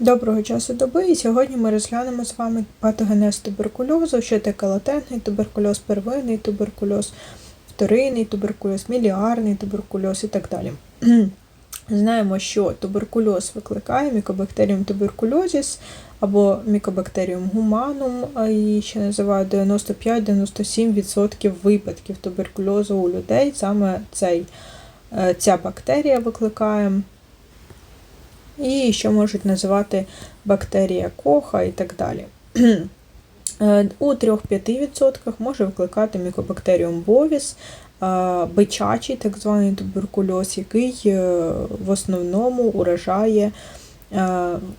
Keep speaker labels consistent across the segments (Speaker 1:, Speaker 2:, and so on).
Speaker 1: Доброго часу доби, і сьогодні ми розглянемо з вами патогенез туберкульозу, що таке латентний туберкульоз, первинний туберкульоз, вторинний туберкульоз, міліарний туберкульоз і так далі. Знаємо, що туберкульоз викликає мікобактеріум туберкульозіс або мікобактеріум гуманум, її ще називають 95-97% випадків туберкульозу у людей. Саме цей, е, ця бактерія викликає і що можуть називати бактерія коха і так далі. Е, У 3-5% може викликати мікобактеріум бовіс, е, бичачий так званий туберкульоз, який е, в основному уражає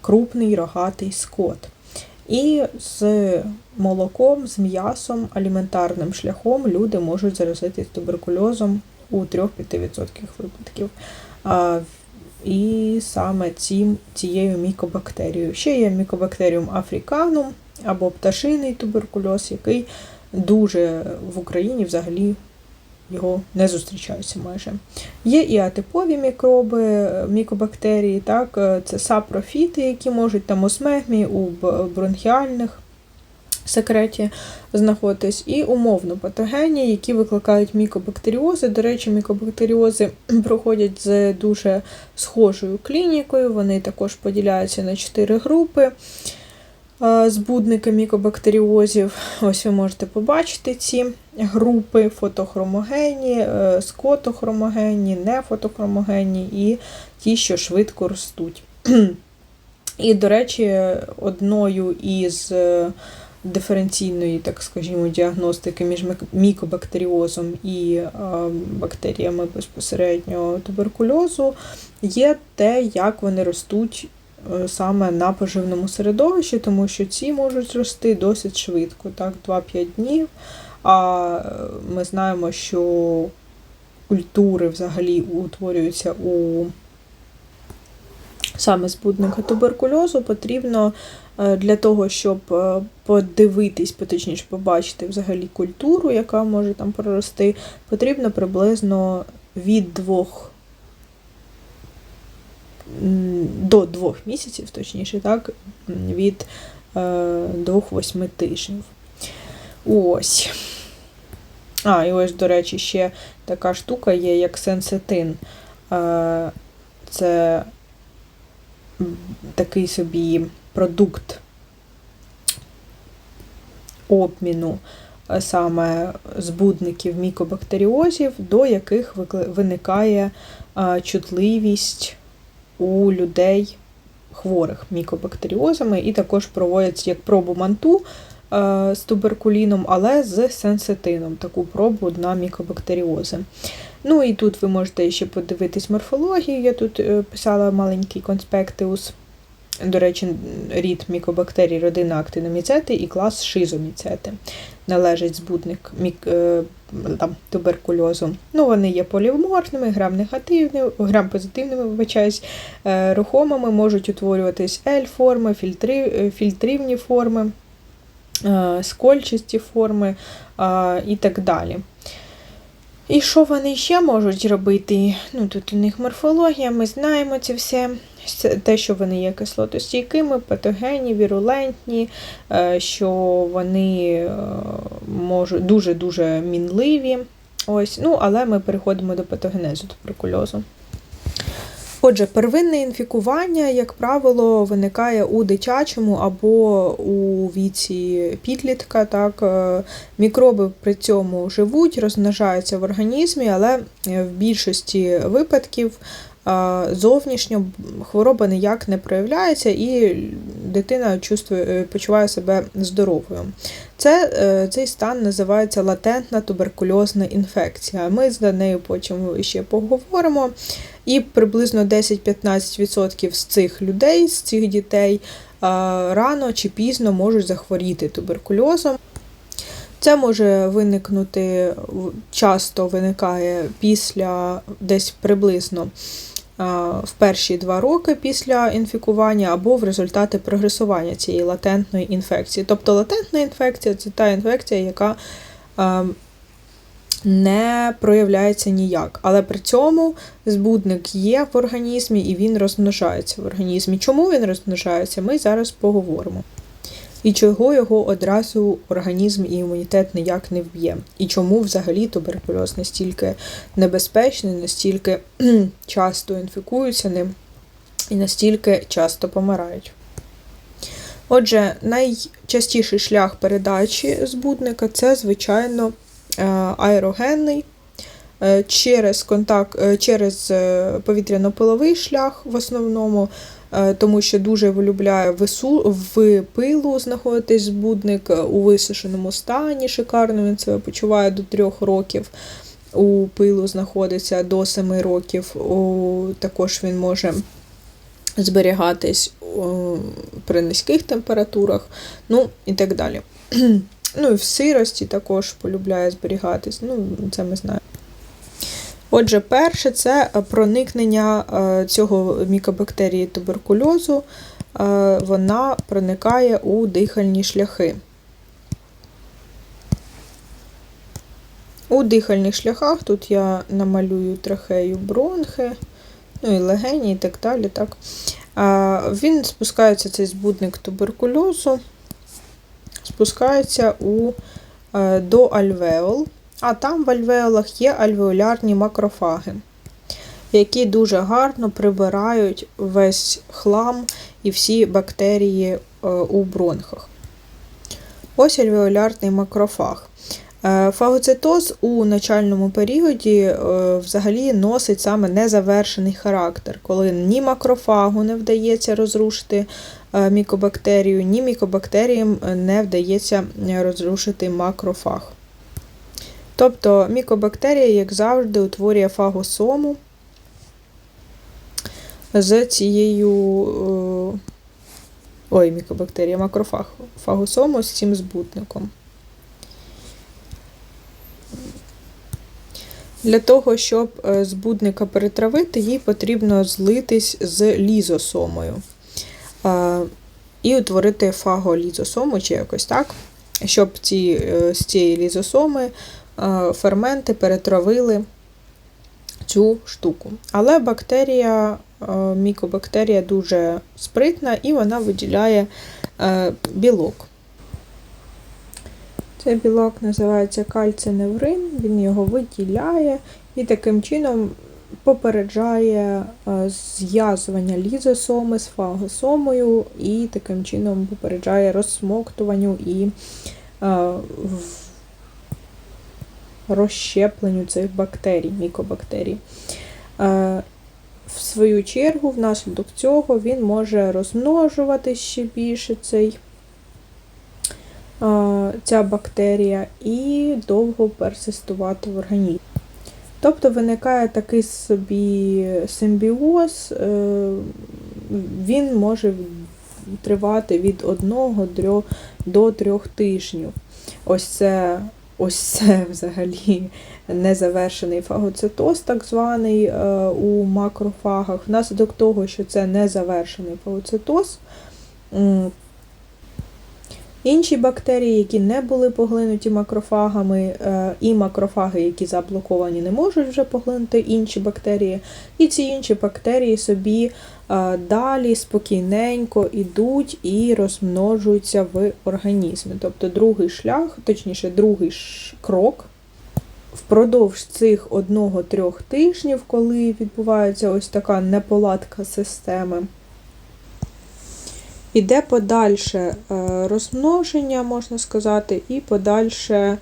Speaker 1: крупний рогатий скот. І з молоком, з м'ясом, аліментарним шляхом люди можуть заразитись туберкульозом у 3-5% випадків і саме цим, цією мікобактерією. Ще є мікобактеріум африканум або пташиний туберкульоз, який дуже в Україні взагалі його не зустрічаються майже. Є і атипові мікроби, мікобактерії, так, це сапрофіти, які можуть там у смегмі, у бронхіальних секреті знаходитись, і умовно патогені, які викликають мікобактеріози. До речі, мікобактеріози проходять з дуже схожою клінікою, вони також поділяються на чотири групи. Збудники мікобактеріозів, ось ви можете побачити ці групи фотохромогенні, е, скотохромогенні, нефотохромогенні і ті, що швидко ростуть. І, до речі, одною із е, диференційної, так скажімо, діагностики між мікобактеріозом і бактеріями безпосередньо туберкульозу є те, як вони ростуть е, саме на поживному середовищі, тому що ці можуть рости досить швидко, так, 2-5 днів. А ми знаємо, що культури взагалі утворюються у саме збудника туберкульозу, потрібно Е, для того, щоб е, подивитись, точніше побачити взагалі культуру, яка може там прорости, потрібно приблизно від двох до двох місяців, точніше, так, від е, двох-восьми тижнів. Ось. А, і ось, до речі, ще така штука є, як сенсетин. Це такий собі продукт обміну е, саме збудників мікобактеріозів, до яких виникає е, чутливість у людей хворих мікобактеріозами, і також проводять як пробу манту е, з туберкуліном, але з сенситином, таку пробу на мікобактеріози. Ну і тут ви можете ще подивитись морфологію. Я тут писала маленький конспектиус. До речі, рід мікобактерій родина актиноміцети і клас шизоміцети. Належить збудник мік, е, там, туберкульозу. Ну, Вони є поліморфними, грам негативними, грам позитивними, вибачаюсь, е, рухомими, можуть утворюватись L-форми, фільтри, е, фільтрівні форми, скольчасті форми і так далі. І що вони ще можуть робити? Ну, Тут у них морфологія, ми знаємо це все. Те, що вони є кислотостійкими, патогенні, вірулентні, е, що вони е, дуже-дуже мінливі. Ось, ну, Але ми переходимо до патогенезу туберкульозу. Отже, первинне інфікування, як правило, виникає у дитячому або у віці підлітка. Так, е, Мікроби при цьому живуть, розмножаються в організмі, але в більшості випадків зовнішньо хвороба ніяк не проявляється, і дитина чувствує, е, почуває себе здоровою. Це, е, Цей стан називається латентна туберкульозна інфекція. Ми з нею потім ще поговоримо. І приблизно 10-15% з цих людей, з цих дітей рано чи пізно можуть захворіти туберкульозом. Це може виникнути, часто виникає після десь приблизно в перші два роки після інфікування або в результаті прогресування цієї латентної інфекції. Тобто латентна інфекція це та інфекція, яка не проявляється ніяк. Але при цьому збудник є в організмі і він розмножається в організмі. Чому він розмножається, ми зараз поговоримо. І чого його одразу організм і імунітет ніяк не вб'є. І чому взагалі туберкульоз настільки небезпечний, настільки часто інфікуються ним і настільки часто помирають. Отже, найчастіший шлях передачі збудника це, звичайно, е, аерогенний. Е, через контакт, е, через повітряно-пиловий шлях в основному, тому що дуже полюбляє в пилу знаходитись збудник у висушеному стані. Шикарно він себе почуває до трьох років. У пилу знаходиться до 7 років. Також він може зберігатись при низьких температурах, ну і так далі. Ну і в сирості також полюбляє зберігатись, ну, це ми знаємо. Отже, перше це проникнення е, цього мікобактерії туберкульозу, е, вона проникає у дихальні шляхи. У дихальних шляхах тут я намалюю трахею бронхи, ну і легені, і так далі. Так. Він спускається цей збудник туберкульозу, спускається у, е, до альвеол, а там в альвеолах є альвеолярні макрофаги, які дуже гарно прибирають весь хлам і всі бактерії е, у бронхах. Ось альвеолярний макрофаг. Е, фагоцитоз у начальному періоді е, взагалі носить саме незавершений характер, коли ні макрофагу не вдається розрушити мікобактерію, ні мікобактеріям не вдається розрушити макрофаг. Тобто мікобактерія, як завжди, утворює фагосому з цією ой, мікобактерія, макрофаг, фагосому з цим збутником. Для того, щоб е, збудника перетравити, їй потрібно злитись з лізосомою і утворити фаголізосому, чи якось так, щоб ці, е, з цієї лізосоми е, ферменти перетравили цю штуку. Але бактерія, мікобактерія дуже спритна і вона виділяє білок. Цей білок називається кальциневрин, він його виділяє і таким чином попереджає е, зв'язування лізосоми з фагосомою, і таким чином попереджає розсмоктуванню і е, розщепленню цих бактерій, мікобактерій. Е, в свою чергу, внаслідок цього він може розмножувати ще більше цей ця бактерія і довго персистувати в організмі. Тобто виникає такий собі симбіоз, е, він може тривати від 1 до 3 тижнів. Ось це ось це взагалі незавершений фагоцитоз, так званий е, у макрофагах. Внаслідок того, що це незавершений фагоцитоз, Інші бактерії, які не були поглинуті макрофагами, е, і макрофаги, які заблоковані, не можуть вже поглинути інші бактерії. І ці інші бактерії собі е, далі спокійненько йдуть і розмножуються в організмі. Тобто другий шлях, точніше, другий крок. Впродовж цих одного-трьох тижнів, коли відбувається ось така неполадка системи, Іде подальше е, розмноження, можна сказати, і подальше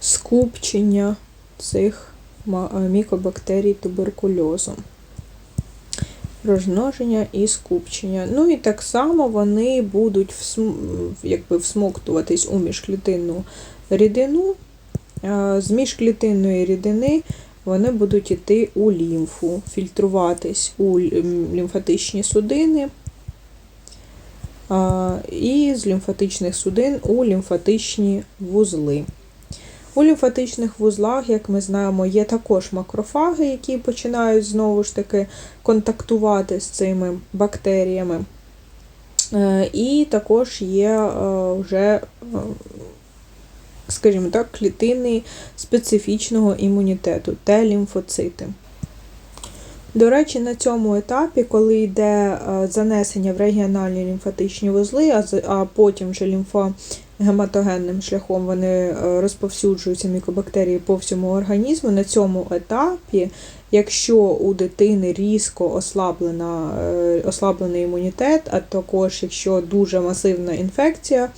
Speaker 1: скупчення цих е, мікобактерій туберкульозу. Розмноження і скупчення. Ну і так само вони будуть якби, всмоктуватись у міжклітинну рідину. З міжклітинної рідини вони будуть йти у лімфу, фільтруватись у лімфатичні судини, і з лімфатичних судин у лімфатичні вузли. У лімфатичних вузлах, як ми знаємо, є також макрофаги, які починають знову ж таки контактувати з цими бактеріями. Е, і також є е, вже е, скажімо так, клітини специфічного імунітету Т-лімфоцити. До речі, на цьому етапі, коли йде е, занесення в регіональні лімфатичні вузли, а потім вже лімфогематогенним шляхом вони е, розповсюджуються мікобактерії по всьому організму, на цьому етапі, якщо у дитини різко ослаблена, е, ослаблений імунітет, а також якщо дуже масивна інфекція,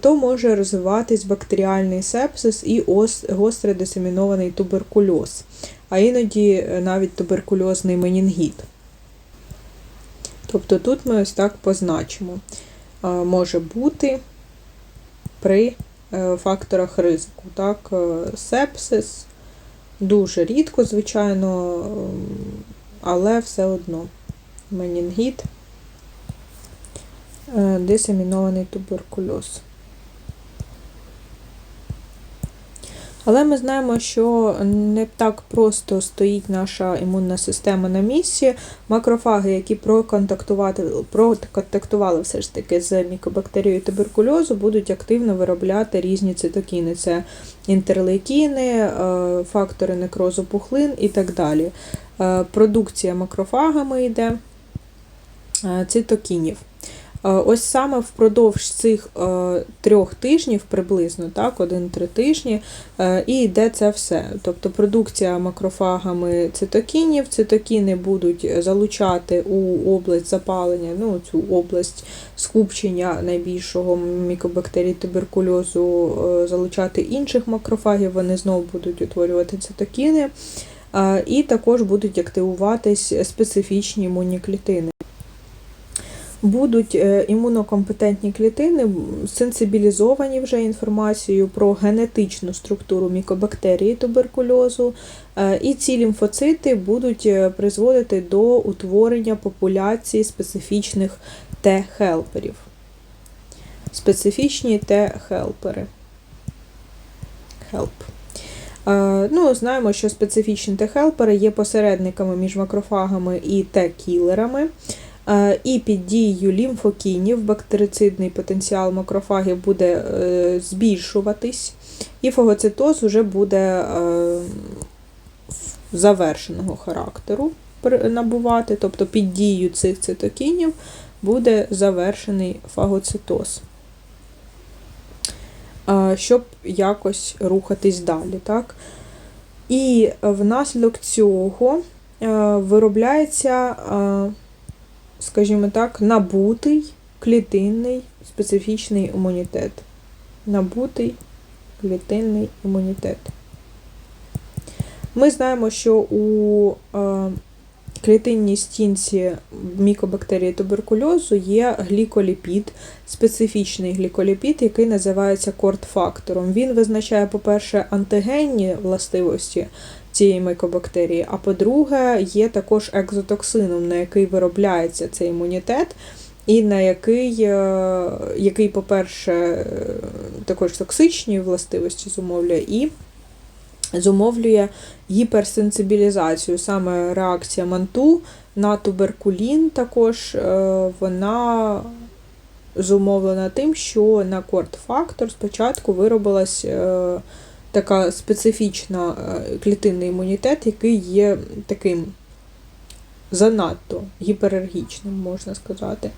Speaker 1: то може розвиватись бактеріальний сепсис і ос- гостро дисемінований туберкульоз а іноді е, навіть туберкульозний менінгіт. Тобто тут ми ось так позначимо. Е, Може бути при е, факторах ризику. Так? е, Сепсис дуже рідко, звичайно, але все одно менінгіт, е, дисемінований туберкульоз. Але ми знаємо, що не так просто стоїть наша імунна система на місці. Макрофаги, які проконтактували все ж таки з мікобактерією туберкульозу, будуть активно виробляти різні цитокіни. Це інтерлейкіни, е, фактори некрозу пухлин і так далі. Е, Продукція макрофагами йде е, цитокінів. Е, Ось саме впродовж цих е, трьох тижнів, приблизно, так, один-три тижні, е, і йде це все. Тобто продукція макрофагами цитокінів, цитокіни будуть залучати у область запалення, ну, цю область скупчення найбільшого мікобактерій туберкульозу, залучати інших макрофагів, вони знову будуть утворювати цитокіни, і також будуть активуватись специфічні імунні клітини будуть е, імунокомпетентні клітини сенсибілізовані вже інформацією про генетичну структуру мікобактерії туберкульозу, е, і ці лімфоцити будуть е, призводити до утворення популяції специфічних Т-хелперів. Специфічні Т-хелпери. Help. Ну, знаємо, що специфічні Т-хелпери є посередниками між макрофагами і Т-кілерами. Е, І під дією лімфокінів бактерицидний потенціал макрофагів буде е, збільшуватись, і фагоцитоз вже буде е, завершеного характеру набувати, тобто під дією цих цитокінів буде завершений фагоцитоз. Щоб якось рухатись далі. Так? І внаслідок цього виробляється. Скажімо так, набутий клітинний специфічний імунітет. Набутий клітинний імунітет. Ми знаємо, що у е, клітинній стінці мікобактерії туберкульозу є гліколіпід, специфічний гліколіпід, який називається кортфактором. Він визначає, по-перше, антигенні властивості цієї микобактерії, а по-друге, є також екзотоксином, на який виробляється цей імунітет, і на який, е, який по-перше, також токсичні властивості зумовлює, і зумовлює гіперсенсибілізацію. Саме реакція манту на туберкулін також е, вона зумовлена тим, що на кортфактор спочатку виробилась е, така специфічна е, клітинний імунітет, який є таким занадто гіперергічним, можна сказати.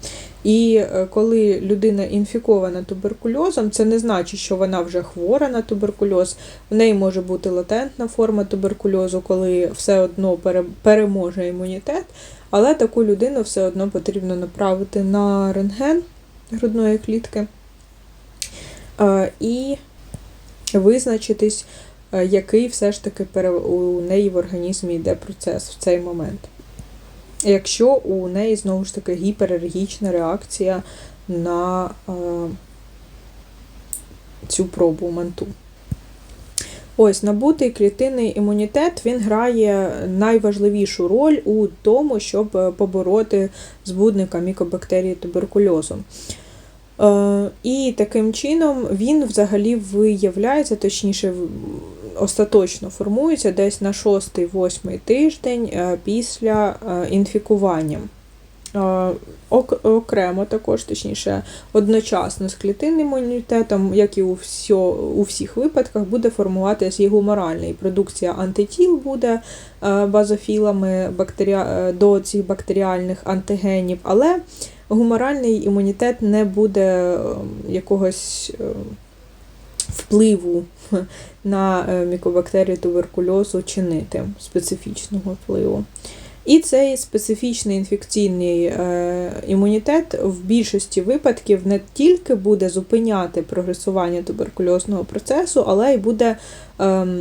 Speaker 1: І е, коли людина інфікована туберкульозом, це не значить, що вона вже хвора на туберкульоз. В неї може бути латентна форма туберкульозу, коли все одно переможе імунітет, але таку людину все одно потрібно направити на рентген грудної клітки. Е, І визначитись, е, який все ж таки у неї в організмі йде процес в цей момент. Якщо у неї знову ж таки гіперергічна реакція на е, цю пробу манту. Ось набутий клітинний імунітет він грає найважливішу роль у тому, щоб е, побороти збудника мікобактерії туберкульозу. Е, І таким чином він взагалі виявляється, точніше, остаточно формується десь на 6-8 тиждень е, після е, інфікування. окремо також, точніше, одночасно з клітинним імунітетом, як і у, всьо, у всіх випадках, буде формуватися і гуморальний. Продукція антитіл буде базофілами бактеріа... до цих бактеріальних антигенів, але гуморальний імунітет не буде е, якогось е, впливу на е, мікобактерію туберкульозу чинити специфічного впливу. І цей специфічний інфекційний е, імунітет в більшості випадків не тільки буде зупиняти прогресування туберкульозного процесу, але й буде ем,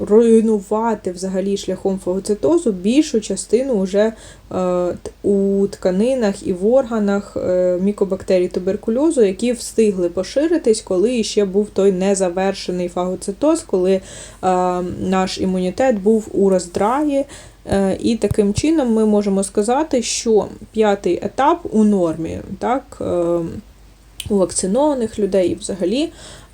Speaker 1: руйнувати взагалі шляхом фагоцитозу більшу частину уже е, у тканинах і в органах е, мікобактерій туберкульозу, які встигли поширитись, коли ще був той незавершений фагоцитоз, коли е, наш імунітет був у роздраї. Е, І таким чином ми можемо сказати, що п'ятий етап у нормі, так, е, у вакцинованих людей і взагалі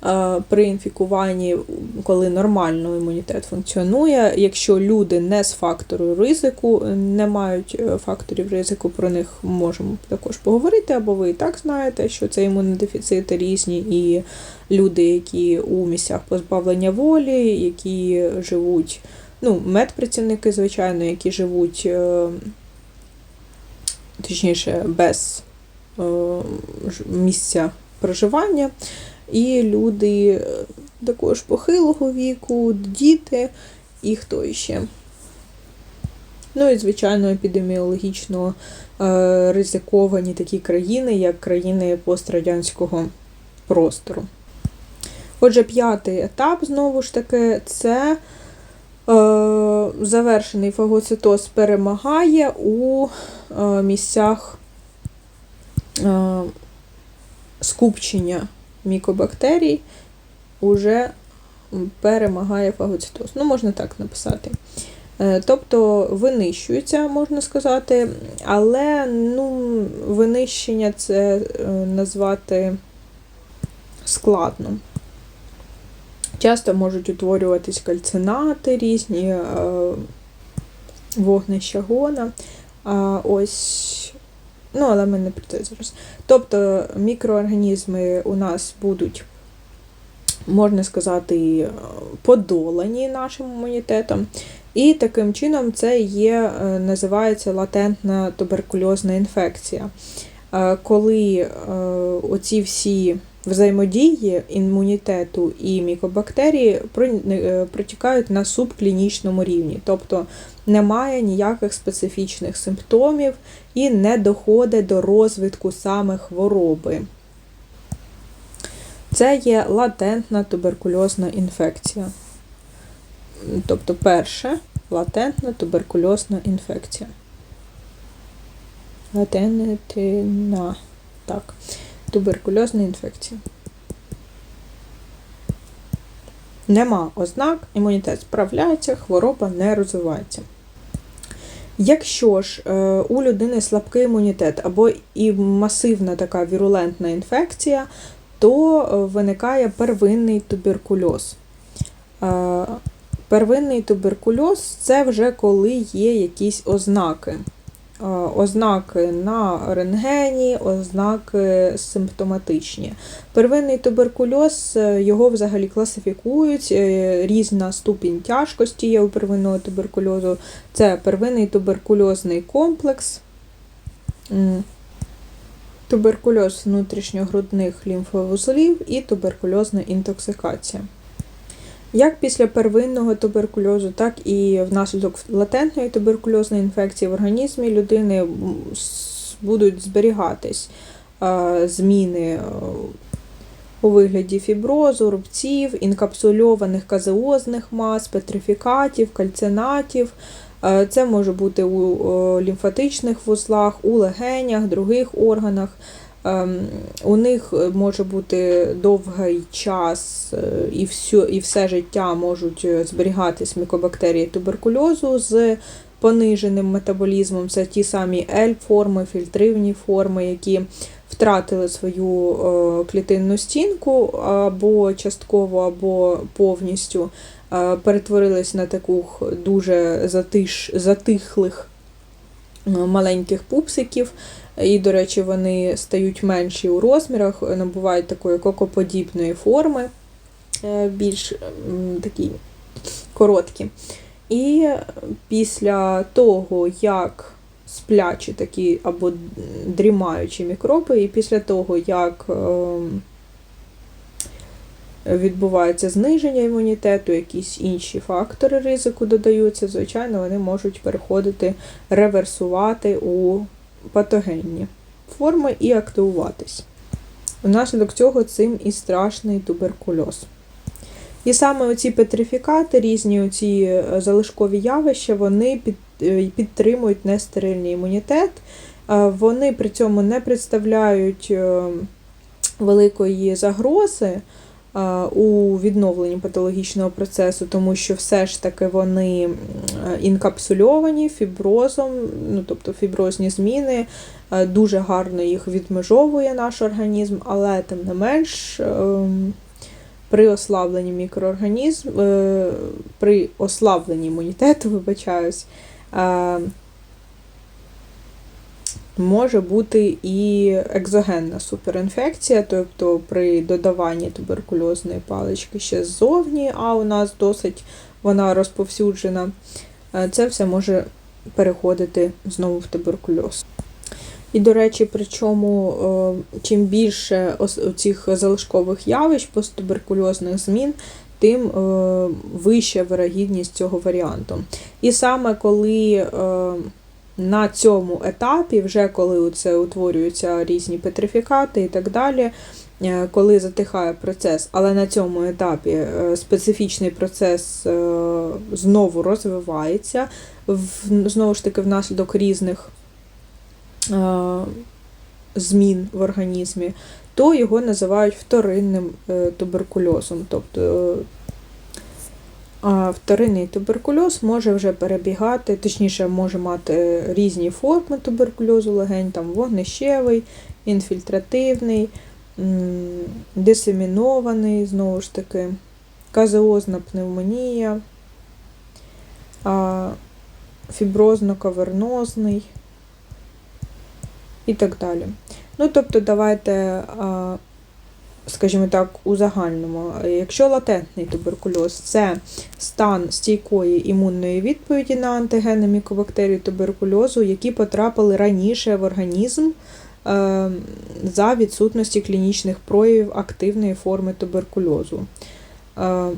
Speaker 1: е, при інфікуванні, коли нормально імунітет функціонує, якщо люди не з фактору ризику, не мають е, факторів ризику, про них можемо також поговорити, або ви і так знаєте, що це імунодефіцити різні, і люди, які у місцях позбавлення волі, які живуть ну, медпрацівники, звичайно, які живуть, е, точніше, без е, місця проживання, і люди е, також похилого віку, діти і хто іще. Ну і, звичайно, епідеміологічно е, ризиковані такі країни, як країни пострадянського простору. Отже, п'ятий етап, знову ж таки, це Е, завершений фагоцитоз перемагає у е, місцях е, скупчення мікобактерій, уже перемагає фагоцитоз. Ну, можна так написати. Е, Тобто винищується, можна сказати, але ну, винищення це е, назвати складно. Часто можуть утворюватись кальцинати різні, е, вогнища гона. А ось, ну, але ми не про це зараз. Тобто мікроорганізми у нас будуть, можна сказати, подолані нашим імунітетом. І таким чином це є, е, називається латентна туберкульозна інфекція. Е, Коли е, оці всі взаємодії імунітету і мікобактерії е, протікають на субклінічному рівні, тобто немає ніяких специфічних симптомів і не доходить до розвитку саме хвороби. Це є латентна туберкульозна інфекція. Тобто, перше латентна туберкульозна інфекція. Латентна. Так. Туберкульозна інфекція. Нема ознак, імунітет справляється, хвороба не розвивається. Якщо ж е, у людини слабкий імунітет або і масивна така вірулентна інфекція, то е, виникає первинний туберкульоз. Е, Первинний туберкульоз це вже коли є якісь ознаки. Е, Ознаки на рентгені, ознаки симптоматичні. Первинний туберкульоз, е, його взагалі класифікують, е, різна ступінь тяжкості є у первинного туберкульозу. Це первинний туберкульозний комплекс, туберкульоз внутрішньогрудних лімфовузлів і туберкульозна інтоксикація. Як після первинного туберкульозу, так і внаслідок латентної туберкульозної інфекції в організмі людини будуть зберігатись зміни е, у вигляді фіброзу, рубців, інкапсульованих казеозних мас, петрифікатів, кальцинатів. Е, Це може бути у е, лімфатичних вузлах, у легенях, других органах. Ем, У них може бути довгий час е, і все, і все життя можуть е, зберігатись мікобактерії туберкульозу з пониженим метаболізмом. Це ті самі L-форми, фільтривні форми, які втратили свою е, клітинну стінку або частково, або повністю е, перетворились на таких дуже затиш, затихлих маленьких пупсиків. І, до речі, вони стають менші у розмірах, набувають такої кокоподібної форми, е, більш такі короткі. І після того, як сплячі такі або дрімаючі мікроби, і після того, як ем, відбувається зниження імунітету, якісь інші фактори ризику додаються, звичайно, вони можуть переходити, реверсувати у патогенні форми і активуватись. Внаслідок цього цим і страшний туберкульоз. І саме оці петрифікати, різні оці залишкові явища, вони е, підтримують нестерильний імунітет. Е, Вони при цьому не представляють е, великої загрози е, у відновленні патологічного процесу, тому що все ж таки вони е, інкапсульовані фіброзом, ну тобто фіброзні зміни, е, дуже гарно їх відмежовує наш організм, але тим не менш. При ослабленні мікроорганізм, е, при ослабленні імунітету, вибачаюсь, е, може бути і екзогенна суперінфекція, тобто при додаванні туберкульозної палички ще ззовні, а у нас досить вона розповсюджена, е, це все може переходити знову в туберкульоз. І, до речі, причому е, чим більше цих залишкових явищ посттуберкульозних змін, тим е, вища вирогідність цього варіанту. І саме коли на цьому етапі, вже коли це утворюються різні петрифікати і так далі, коли затихає процес, але на цьому етапі специфічний процес знову розвивається, знову ж таки, внаслідок різних змін в організмі, то його називають вторинним е, туберкульозом. Тобто вторинний туберкульоз може вже перебігати, точніше, може мати різні форми туберкульозу легень, там вогнищевий, інфільтративний, дисемінований, знову ж таки, казеозна пневмонія, фіброзно-кавернозний і так далі. Ну, тобто, давайте, скажімо так, у загальному, якщо латентний туберкульоз це стан стійкої імунної відповіді на антигени мікобактерій туберкульозу, які потрапили раніше в організм е, за відсутності клінічних проявів активної форми туберкульозу. Е,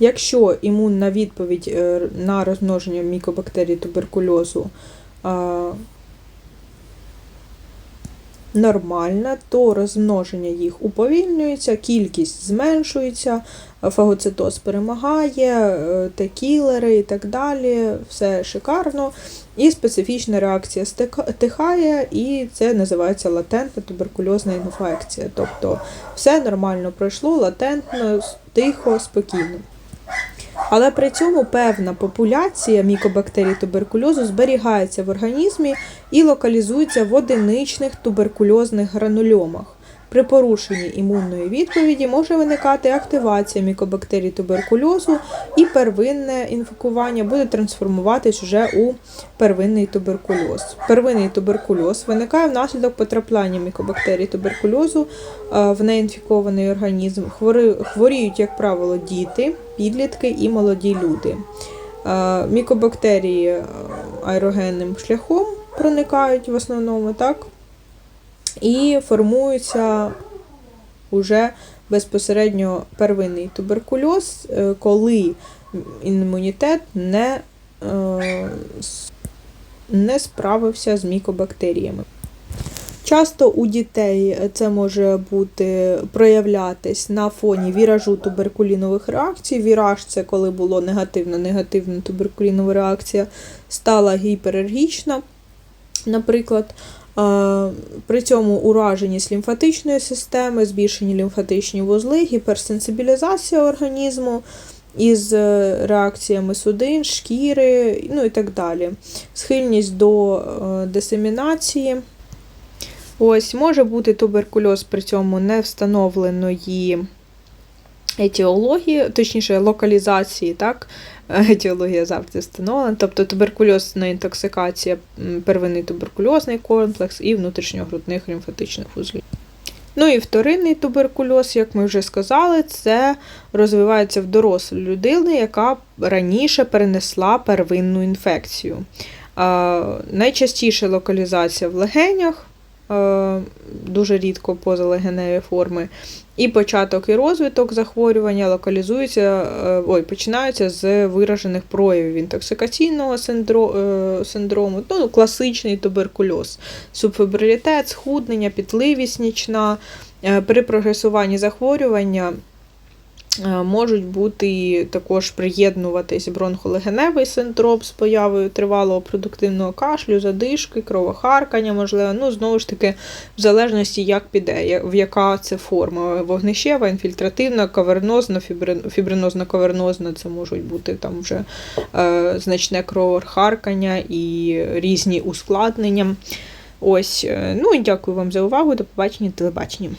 Speaker 1: якщо імунна відповідь е, на розмноження мікобактерій туберкульозу нормальна, то розмноження їх уповільнюється, кількість зменшується, фагоцитоз перемагає, е, текілери і так далі, все шикарно. І специфічна реакція стихає, і це називається латентна туберкульозна інфекція. Тобто все нормально пройшло, латентно, тихо, спокійно. Але при цьому певна популяція мікобактерій туберкульозу зберігається в організмі і локалізується в одиничних туберкульозних гранульомах. При порушенні імунної відповіді може виникати активація мікобактерій туберкульозу, і первинне інфікування буде трансформуватись вже у первинний туберкульоз. Первинний туберкульоз виникає внаслідок потрапляння мікобактерій туберкульозу е, в неінфікований організм. Хворіють, як правило, діти, підлітки і молоді люди. Е, мікобактерії е, аерогенним шляхом проникають в основному, так? І формується уже безпосередньо первинний туберкульоз, е, коли імунітет не, е, не справився з мікобактеріями. Часто у дітей це може бути проявлятись на фоні віражу туберкулінових реакцій. Віраж це коли було негативна, негативна туберкулінова реакція, стала гіперергічна, наприклад. При цьому ураженість лімфатичної системи, збільшені лімфатичні вузли, гіперсенсибілізація організму із е, реакціями судин, шкіри, ну і так далі. Схильність до е, дисемінації. Ось, Може бути туберкульоз при цьому не встановленої етіології, точніше, локалізації, так? Етіологія завжди встановлена. Тобто туберкульозна інтоксикація, первинний туберкульозний комплекс і внутрішньогрудних лімфатичних вузлів. Ну і вторинний туберкульоз, як ми вже сказали, це розвивається в дорослій людини, яка раніше перенесла первинну інфекцію. Найчастіше локалізація в легенях, дуже рідко позалегеневі форми. І початок і розвиток захворювання локалізуються, е, ой, починаються з виражених проявів інтоксикаційного е, синдрому, ну, класичний туберкульоз, субфебрилітет, схуднення, пітливість нічна. Е, При прогресуванні захворювання е, можуть бути також приєднуватись бронхолегеневий синдром з появою тривалого продуктивного кашлю, задишки, кровохаркання, можливо. Ну, знову ж таки, в залежності, як піде, в яка це форма. Вогнищева, інфільтративна, кавернозна, фібри- фібринозно-кавернозна, це можуть бути там вже е, значне кровохаркання і різні ускладнення. Ось, е, ну і дякую вам за увагу. До побачення телебачення.